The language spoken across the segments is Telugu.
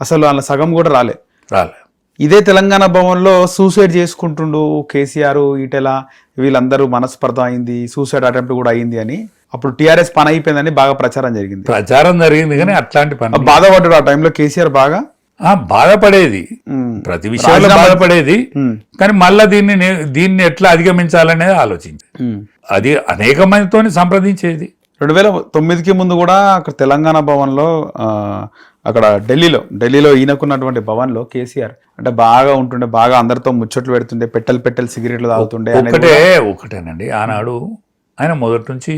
అసలు వాళ్ళ సగం కూడా రాలే. రాలే. ఇదే తెలంగాణ భవన్లో సూసైడ్ చేసుకుంటుండు కేసీఆర్ ఈటెల వీళ్ళందరూ మనస్పర్ధ అయింది సూసైడ్ అటెంప్ట్ కూడా అయింది అని. అప్పుడు టీఆర్ఎస్ పని అయిపోయిందని బాగా ప్రచారం జరిగింది. ప్రచారం జరిగింది కానీ అట్లాంటి పని బాధపడ్డాడు ఆ టైంలో కేసీఆర్ బాగా? ఆ, బాధపడేది. ప్రతి విషయంలో బాధపడేది. కానీ మళ్ళా దీన్ని దీన్ని ఎట్లా అధిగమించాలనేది ఆలోచించి ఉమ్. అది అనేక మందితో సంప్రదించేది. రెండు వేల తొమ్మిదికి ముందు కూడా అక్కడ తెలంగాణ భవన్లో అక్కడ ఢిల్లీలో ఢిల్లీలో ఈయనకున్నటువంటి భవన్లో కేసీఆర్ అంటే బాగా ఉంటుండే బాగా అందరితో ముచ్చట్లు పెడుతుండే పెట్టెలు పెట్టెలు సిగరెట్లు తాగుతుండే ఒకటే ఒకటేనండి ఆనాడు ఆయన మొదటి నుంచి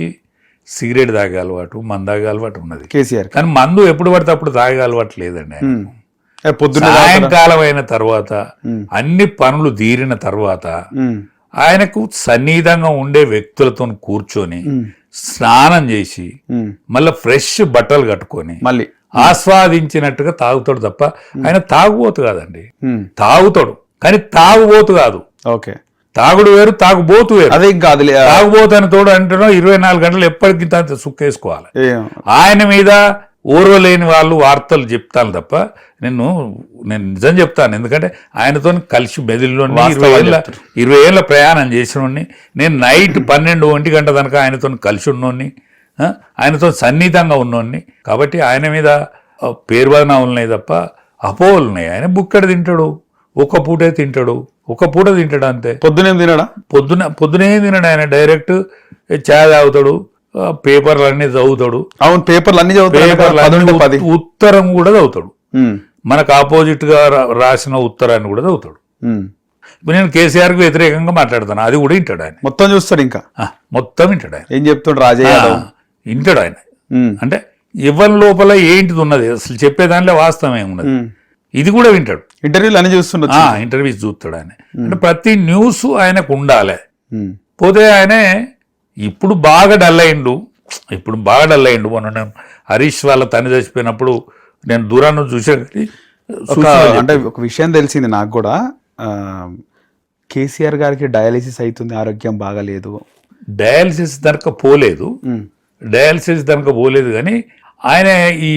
సిగరెట్ తాగే అలవాటు మందు తాగే అలవాటు ఉన్నది కేసీఆర్ కానీ మందు ఎప్పుడు పడితే అప్పుడు తాగే అలవాటు లేదండి పొద్దున్న? సాయంకాలం అయిన తర్వాత. అన్ని పనులు తీరిన తర్వాత. ఆయనకు సన్నిహితంగా ఉండే వ్యక్తులతో కూర్చొని. స్నానం చేసి. మళ్ళీ ఫ్రెష్ బట్టలు కట్టుకొని మళ్ళీ. ఆస్వాదించినట్టుగా తాగుతాడు తప్ప ఆయన తాగుబోతు కాదండి. తాగుతాడు. కానీ తాగుబోతు కాదు. ఓకే. తాగుడు వేరు తాగుబోతు వేరు. అదే లే- తాగుబోతు అని తోడు అంటున్నా ఇరవై నాలుగు గంటలు ఎప్పటికీ సుక్కేసుకోవాలి. ఆయన మీద ఓర్వలేని వాళ్ళు వార్తలు చెప్తాను తప్ప నేను నేను నిజం చెప్తాను. ఎందుకంటే ఆయనతో కలిసి మెదిలిలో ఇరవై ఏళ్ళ. ఇరవై ఏళ్ళ ప్రయాణం చేసినోడిని నేను నైట్ పన్నెండు ఒంటి గంట కనుక ఆయనతో కలిసి ఉన్నోడిని ఆయనతో సన్నిహితంగా ఉన్నోడిని. కాబట్టి ఆయన మీద ఆ, పేర్వదనాలు ఉన్నాయి తప్ప అపోహలు ఉన్నాయి ఆయన బుక్కడ తింటాడు ఒక పూటే తింటాడు ఒక పూట తింటాడు అంతే. పొద్దునేం తినడా? పొద్దున పొద్దునే తినడు ఆయన. డైరెక్ట్ చాయ్ తాగుతాడు పేపర్లు అన్నీ చదువుతాడు. అవును పేపర్లు అన్ని చదువుతాడు ఉత్తరం కూడా చదువుతాడు. మనకు ఆపోజిట్గా రాసిన ఉత్తరాన్ని కూడా చదువుతాడు. ఇప్పుడు నేను కేసీఆర్కు వ్యతిరేకంగా మాట్లాడతాను. అది కూడా వింటాడు ఆయన. మొత్తం చూస్తాడు ఇంకా? మొత్తం వింటాడు ఆయన. ఏం చెప్తుండు రాజయ్య వింటాడు ఆయన. అంటే ఇవ్వని లోపల ఏంటిది ఉన్నది? అసలు చెప్పే దాంట్లో వాస్తవం ఏమున్నది. ఇది కూడా వింటాడు. ఇంటర్వ్యూలు అన్ని చూస్తుండొచ్చు ఆ ఇంటర్వ్యూస్ చూస్తాడు ఆయన. అంటే ప్రతి న్యూస్ ఆయనకు ఉండాలి. పోతే ఆయనే ఇప్పుడు బాగా డల్ అయిండు. ఇప్పుడు బాగా డల్ అయిండు. మొన్న నేను హరీష్ వాళ్ళ తల్లి చచ్చిపోయినప్పుడు నేను దూరాన్ని చూసాను కానీ అంటే ఒక విషయం తెలిసింది నాకు కూడా. కేసీఆర్ గారికి డయాలిసిస్ అవుతుంది ఆరోగ్యం బాగాలేదు. డయాలసిస్ దనక పోలేదు. డయాలసిస్ దనక పోలేదు కానీ ఆయన ఈ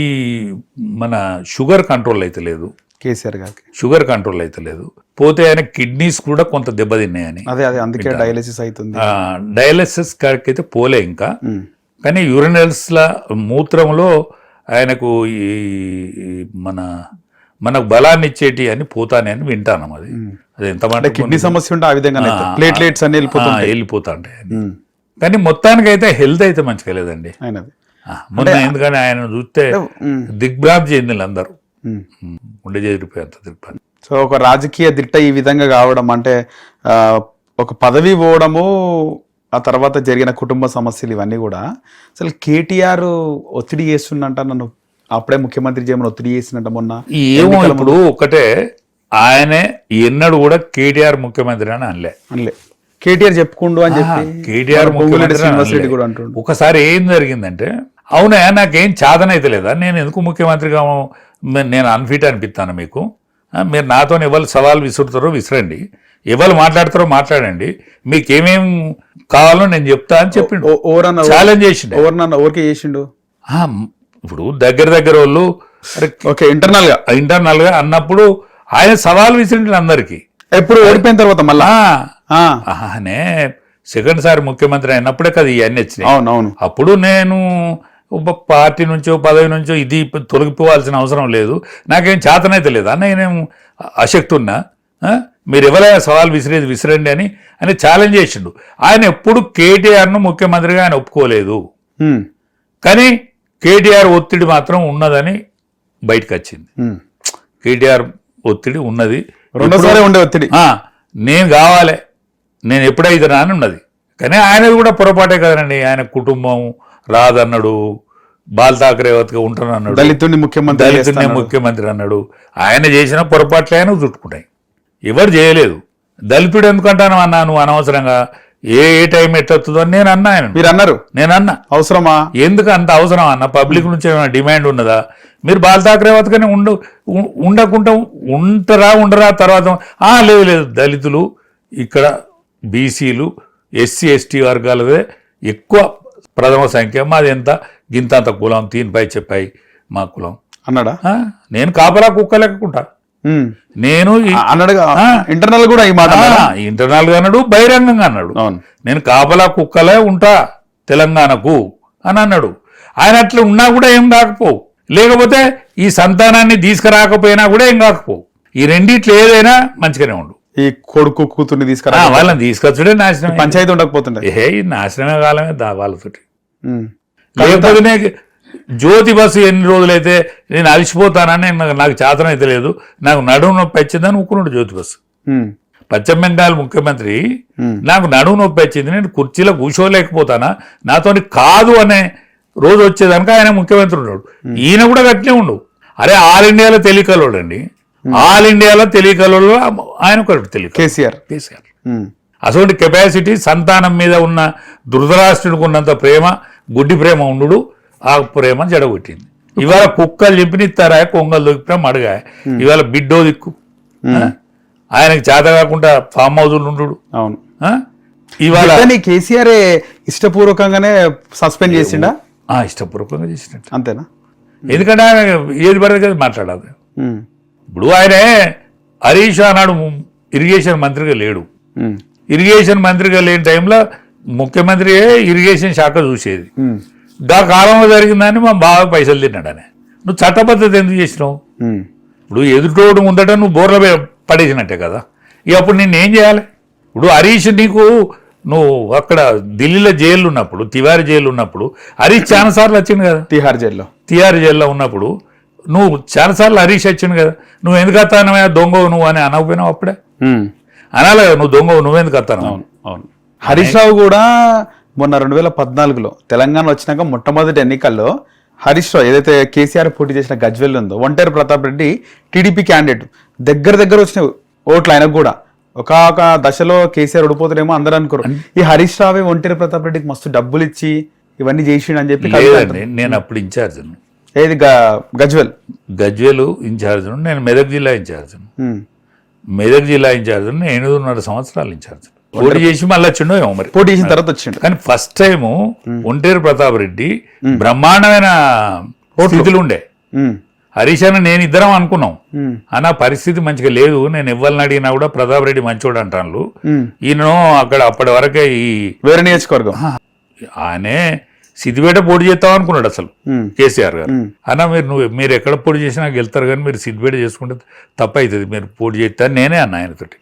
మన షుగర్ కంట్రోల్ అయితే లేదు. కేసీఆర్ గారికి. షుగర్ కంట్రోల్ అయితే లేదు. పోతే ఆయన కిడ్నీస్ కూడా కొంత దెబ్బతిన్నాయని అదే అదే అందుకే డయాలిసిస్ అవుతుంది. డయాలసిస్ కాడికి అయితే పోలే ఇంకా. కానీ యూరినల్స్ల మూత్రంలో ఆయనకు ఈ మన మనకు బలాన్ని ఇచ్చేటి అని పోతానే అని వింటాను అది. అది ఎంత అంటే కిడ్నీ సమస్య ఉంటే ఆ విధంగా ప్లేట్లెట్స్ అన్ని వెళ్ళిపోతుంది వెళ్ళిపోతా ఉంటాయి కానీ మొత్తానికి అయితే హెల్త్ అయితే మంచిగా లేదండి. మొన్న ఎందుకని ఆయన చూస్తే. దిగ్భ్రాంతి చెందిన అందరూ. ఉండే చేరిపోయి అంత దిగ్భ్రాంతి సో ఒక రాజకీయ దిట్ట ఈ విధంగా కావడం అంటే ఒక పదవి పోవడము ఆ తర్వాత జరిగిన కుటుంబ సమస్యలు ఇవన్నీ కూడా. అసలు కేటీఆర్ ఒత్తిడి చేస్తుందంట నన్ను అప్పుడే ముఖ్యమంత్రి చేయమని ఒత్తిడి చేసినట్ట మొన్న. ఏమో ఇప్పుడు ఒకటే ఆయనే ఎన్నడూ కూడా కేటీఆర్ ముఖ్యమంత్రి అని అనలే. అనలే. కేటీఆర్ చెప్పుకుండు అని చెప్పి కేటీఆర్ ముఖ్యమంత్రి కూడా అంటుండు. ఒకసారి ఏం జరిగిందంటే అవునా నాకేం చాదనైతే లేదా? నేను ఎందుకు ముఖ్యమంత్రిగా నేను అన్ఫిట్ అనిపిస్తాను మీకు. మీరు నాతో ఎవరు సవాల్ విసురుతారో విసిరండి. ఎవరు మాట్లాడతారో మాట్లాడండి. మీకు ఏమేం కావాలో నేను చెప్తా అని చెప్పిండు. ఛాలెంజ్ చేసిండు. ఓరన్న ఓరికే చేసిండు? ఇప్పుడు దగ్గర దగ్గర వాళ్ళు ఓకే ఇంటర్నల్గా? ఇంటర్నల్గా అన్నప్పుడు ఆయన సవాల్ విసిరిండు అందరికి. ఎప్పుడు ఓడిపోయిన తర్వాత మళ్ళా? సెకండ్ సారి ముఖ్యమంత్రి అయినప్పుడే కదా ఇవన్నీ వచ్చినాయి. అవును అవును అప్పుడు నేను పార్టీ నుంచో పదవి నుంచో ఇది తొలగిపోవాల్సిన అవసరం లేదు. నాకేం చేతనైతే లేదు. అన్న నేనేం అశక్తి ఉన్నా? మీరు ఎవరైనా సవాల్ విసిరేది విసిరండి అని అని ఛాలెంజ్ చేసిండు. ఆయన ఎప్పుడు కేటీఆర్ను ముఖ్యమంత్రిగా ఆయన ఒప్పుకోలేదు. కానీ కేటీఆర్ ఒత్తిడి మాత్రం ఉన్నదని బయటకు వచ్చింది. కేటీఆర్ ఒత్తిడి ఉన్నది. రెండోసారి ఉండే ఒత్తిడి. నేను కావాలి. నేను ఎప్పుడైతే అని ఉన్నది కానీ ఆయనది కూడా పొరపాటే కదండి. ఆయన కుటుంబం రాదన్నాడు. బాల్ ఠాకరే ఉంటానన్నాడు దళితుడిని ముఖ్యమంత్రి దళితుడిని. ముఖ్యమంత్రి అన్నాడు. ఆయన చేసిన పొరపాట్లే ఆయన చుట్టుకుంటాయి. ఎవరు చేయలేదు. దళితుడు ఎందుకంటాను అన్నా నువ్వు అనవసరంగా? ఏ ఏ టైం ఎట్టొస్తుందో అని నేను అన్నా ఆయన మీరు అన్నారు. నేను అన్నా. అవసరమా? ఎందుకు అంత అవసరం అన్న? పబ్లిక్ నుంచి ఏమైనా డిమాండ్ ఉన్నదా? మీరు బాల్ ఠాకరే వతకనే ఉండు ఉండకుండా ఉంటారా ఉండరా తర్వాత? ఆ లేదు లేదు. దళితులు ఇక్కడ బీసీలు ఎస్సీ ఎస్టీ వర్గాలదే ఎక్కువ ప్రథమ సంఖ్య మాది ఎంత? గింతంత కులం తీనిపై చెప్పాయి మా కులం. అన్నాడా? నేను కాపలా కుక్క లెక్కకుంటా. ఉమ్. నేను. ఇంటర్నల్ కూడా ఈ మాట అన్నాడా? ఇంటర్నల్గా అన్నాడు బహిరంగంగా అన్నాడు. నేను కాపలా కుక్కలే ఉంటా తెలంగాణకు అని అన్నాడు. ఆయన అట్లా ఉన్నా కూడా ఏం కాకపోవు లేకపోతే ఈ సంతానాన్ని తీసుకురాకపోయినా కూడా ఏం కాకపోవు ఈ రెండిట్లో ఏదైనా మంచిగానే ఉండు. ఈ కొడుకు కూతుర్ని తీసుకురా. వాళ్ళని తీసుకొచ్చుడే నాశనం పంచాయతీ ఉండకపోతుండే. ఏ ఈ నాశనమే కాలమే దా వాళ్ళతోటి. లేకపోతే జ్యోతి బస్సు ఎన్ని రోజులైతే నేను అలసిపోతానని నాకు- చేతన అయితే లేదు. నాకు నడుము నొప్పి వచ్చిందని ఉక్కున్నాడు జ్యోతి బస్సు. పశ్చిమ బెంగాల్ ముఖ్యమంత్రి. నాకు నడుము నొప్పి వచ్చింది. నేను కుర్చీలో కూర్చోలేకపోతానా? నాతోని కాదు అనే రోజు వచ్చేదానికి ఆయన ముఖ్యమంత్రి ఉన్నాడు. ఈయన కూడా గట్టినే ఉండు. అరే ఆల్ ఇండియాలో తెలియకలోడు అండి ఆల్ ఇండియాలో తెలియకలోడు ఆయన ఒకటి తెలియక కేసీఆర్. కేసీఆర్. ఉమ్. అటువంటి కెపాసిటీ సంతానం మీద ఉన్న ధృతరాష్ట్రుడికి ఉన్నంత ప్రేమ గుడ్డి ప్రేమ ఉండు ఆ ప్రేమ జడగొట్టింది. ఇవాళ కుక్కలు చెప్పినిస్తారా కొంగలు దొరికినా మడగా ఇవాళ బిడ్డో దిక్కు? ఆయనకి చేత కాకుండా ఫామ్ హౌజులు ఉండు అవును. ఇవాళ కేసీఆర్ ఇష్టపూర్వకంగానే సస్పెండ్ చేసిండా? ఆ, ఇష్టపూర్వకంగా చేసినట్టు. అంతేనా? ఎందుకంటే ఆయన ఏది పడితే అది మాట్లాడాలి. ఇప్పుడు ఆయనే హరీష్ ఆనాడు ఇరిగేషన్ మంత్రిగా లేడు. ఇరిగేషన్ మంత్రిగా లేని టైంలో ముఖ్యమంత్రియే ఇరిగేషన్ శాఖ చూసేది. గా కాలంలో జరిగిందని మా బావ పైసలు తిన్నాడని నువ్వు చట్టబద్ధత ఎందుకు చేసినావు. ఇప్పుడు ఎదుటోడు ముందట నువ్వు బోర్ల పడేసినట్టే కదా. ఇక అప్పుడు నిన్ను ఏం చేయాలి? ఇప్పుడు హరీష్ నీకు నువ్వు అక్కడ ఢిల్లీలో జైలు ఉన్నప్పుడు తివారి జైలు ఉన్నప్పుడు హరీష్ చాలాసార్లు వచ్చింది కదా. తిహార్ జైల్లో. తిహార్ జైల్లో ఉన్నప్పుడు నువ్వు చాలాసార్లు హరీష్ వచ్చింది కదా నువ్వు ఎందుకు వస్తానవే దొంగవు నువ్వు అని అనకపోయినావు అప్పుడే. అనాలి కదా నువ్వు దొంగవు నువ్వెందుకు వస్తాను అవును అవును. హరీష్ రావు కూడా మొన్న రెండు వేల పద్నాలుగులో తెలంగాణ వచ్చినాక మొట్టమొదటి ఎన్నికల్లో హరీష్ రావు ఏదైతే కేసీఆర్ పోటీ చేసిన గజ్వెల్ ఉందో ఒంటేరు ప్రతాప్ రెడ్డి టీడీపీ క్యాండిడేట్ దగ్గర దగ్గర వచ్చిన ఓట్లు ఆయనకు కూడా. ఒక ఒక దశలో కేసీఆర్ ఓడిపోతారేమో అందరూ అనుకోరు. ఈ హరీష్ రావే ఒంటేరు ప్రతాప్ రెడ్డికి మస్తు డబ్బులు ఇచ్చి ఇవన్నీ చేసిండు అని చెప్పి నేను అప్పుడు ఇన్ఛార్జ్ ఏది? గజ్వెల్. గజ్వేలు ఇన్ఛార్జ్ నేను మెదక్ జిల్లా ఇన్ఛార్జ్. మెదక్ జిల్లా ఇన్ఛార్జ్ నేను ఎనిమిదిన్నర సంవత్సరాలు ఇన్ఛార్జ్ పోటీ చేసి మళ్ళీ వచ్చిండో ఏమో మరి. పోటీ చేసిన తర్వాత వచ్చిండు. కానీ ఫస్ట్ టైం ఒంటేరు ప్రతాప్ రెడ్డి బ్రహ్మాండమైన స్థితిలో ఉండే. హరీష్ అన్న నేను ఇద్దరం అనుకున్నాం. అన్న పరిస్థితి మంచిగా లేదు. నేను ఇవ్వాలని అడిగినా కూడా ప్రతాప్ రెడ్డి మంచోడు అంటాను. ఈయన అక్కడ అప్పటి వరకే ఈ వేరే నియోజకవర్గం. ఆయనే సిద్దిపేట పోటీ చేద్దాం అనుకున్నాడు అసలు. కేసీఆర్ గారు. అన్న మీరు నువ్వు మీరు ఎక్కడ పోటీ చేసినా గెలుతారు కానీ మీరు సిద్దిపేట చేసుకుంటే తప్పు అవుతుంది మీరు పోటీ చేస్తారు నేనే అన్న ఆయనతోటి.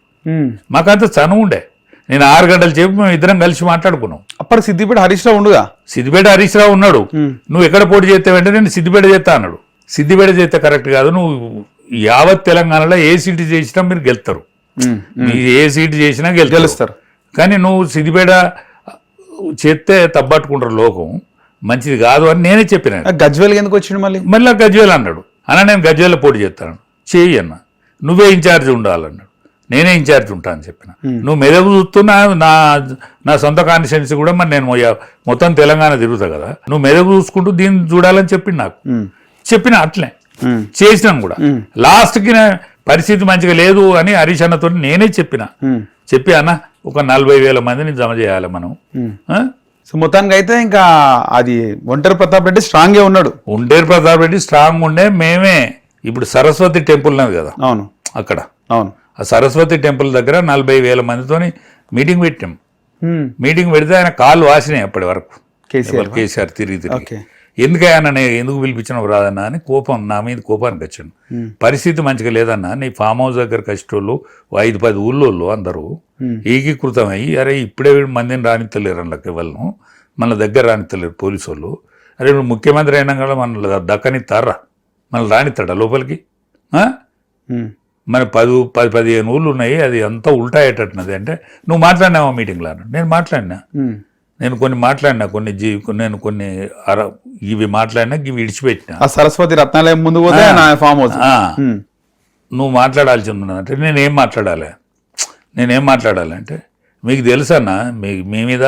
మాకంత చనువు ఉండే. నేను ఆరు గంటలు చెప్పి మేము ఇద్దరం కలిసి మాట్లాడుకున్నాం. అప్పుడు సిద్దిపేట హరీష్ రావు ఉండుగా? సిద్దిపేట హరీష్ రావు ఉన్నాడు. నువ్వు ఎక్కడ పోటీ చేస్తావంటే నేను సిద్దిపేట చేస్తా అన్నాడు. సిద్దిపేట చేస్తే కరెక్ట్ కాదు. నువ్వు యావత్ తెలంగాణలో ఏ సీటు చేసినా మీరు గెలుతారు ఏ సీటు చేసినా గెలుస్తారు. గెలుస్తారు. కానీ నువ్వు సిద్దిపేట చేస్తే తప్పట్టుకుంటారు లోకం మంచిది కాదు అని నేనే చెప్పిన గజ్వేల్ ఎందుకు వచ్చిండు మళ్ళీ? మళ్ళీ గజ్వేల్ అన్నాడు. అన్న నేను గజ్వేల్లో పోటీ చేస్తాను. చేయి అన్న. నువ్వే ఇన్ఛార్జ్ ఉండాలన్నాడు. నేనే ఇన్ఛార్జ్ ఉంటా అని చెప్పిన. నువ్వు మెదకు చూస్తున్నా నా నా సొంత కాన్స్టిట్యున్సీ కూడా మరి నేను మొత్తం తెలంగాణ తిరుగుతా కదా. నువ్వు మెదకు చూసుకుంటూ దీన్ని చూడాలని చెప్పిండు నాకు. చెప్పిన అట్లే. ఉమ్. చేసినాను కూడా. లాస్ట్కి పరిస్థితి మంచిగా లేదు అని హరీష్ అన్నతో నేనే చెప్పిన. చెప్పి అన్న ఒక నలభై వేల మందిని జమ చేయాలి మనం? సో మొత్తానికి అయితే ఇంకా అది ఒంటరి ప్రతాప్ రెడ్డి స్ట్రాంగ్గా ఉన్నాడు. ఉండేరు ప్రతాప్ రెడ్డి స్ట్రాంగ్ ఉండే మేమే. ఇప్పుడు సరస్వతి టెంపుల్ ఉన్నది కదా. అవును. అక్కడ. అవును. ఆ సరస్వతి టెంపుల్ దగ్గర నలభై వేల మందితోని మీటింగ్ పెట్టాం. మీటింగ్ పెడితే ఆయన కాళ్ళు వాసినాయి అప్పటి వరకు. కేసీఆర్ కేసీఆర్ తిరిగి తిరిగి. ఎందుకయ్యా నేను ఎందుకు పిలిపించినావు రాదన్నా అని కోపం నా మీద కోపానికి వచ్చాను పరిస్థితి మంచిగా లేదన్నా నీ ఫామ్ హౌస్ దగ్గరకు వచ్చేటోళ్ళు ఓ ఐదు పది ఊళ్ళోళ్ళు అందరూ ఏకీకృతమయ్యి అరే ఇప్పుడే మందిని రానిత్తలేరు అందులోకి వాళ్ళను మన దగ్గర రానిత్తలేరు పోలీసు వాళ్ళు అరే ఇప్పుడు ముఖ్యమంత్రి అయినా కూడా మన దక్కనిస్తారా మన రానిస్తాడా లోపలికి. మరి పది పది పదిహేను ఊళ్ళు ఉన్నాయి అది అంతా ఉల్టా అయ్యేటట్టున్నది అంటే నువ్వు మాట్లాడినావా మీటింగ్లో నేను మాట్లాడినా. నేను కొన్ని మాట్లాడినా కొన్ని జీ నేను కొన్ని అర ఇవి మాట్లాడినా ఇవి విడిచిపెట్టినా. ఆ సరస్వతి రత్నాలయం ముందు పోతే నా ఫామ్. నువ్వు మాట్లాడాల్సి అంటే నేనేం మాట్లాడాలి? నేనేం మాట్లాడాలి అంటే మీకు తెలుసన్నా మీ మీ మీద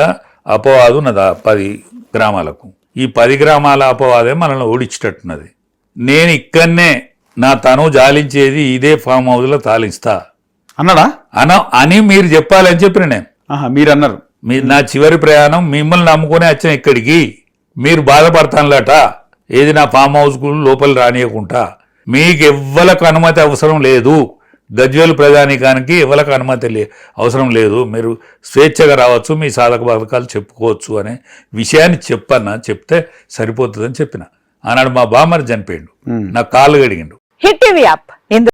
అపవాదు ఉన్నది పది గ్రామాలకు? ఈ పది గ్రామాల అపవాదే మనల్ని ఓడించేటట్టున్నది. నేను ఇక్కడనే నా తను జాలించేది ఇదే ఫామ్ హౌస్లో తాలిస్తా అన్నాడా? అన అని మీరు చెప్పాలని చెప్పిన నేను. ఆహా మీరు అన్నారు మీ నా చివరి ప్రయాణం మిమ్మల్ని నమ్ముకునే వచ్చిన ఇక్కడికి. మీరు బాధపడతానులట. ఏది నా ఫామ్ హౌస్కు లోపల రానియకుండా. మీకు ఎవ్వలకు అనుమతి అవసరం లేదు. గజ్వేలు ప్రజానీకానికి ఎవరికి అనుమతి లే అవసరం లేదు. మీరు స్వేచ్ఛగా రావచ్చు మీ సాధక బాధకాలు చెప్పుకోవచ్చు అనే విషయాన్ని చెప్పన్న చెప్తే సరిపోతుందని చెప్పిన. ఆనాడు మా బామ్మర్ చనిపోయిండు. నా కాళ్ళు గడిగిండు హిట్ టీవీ యాప్.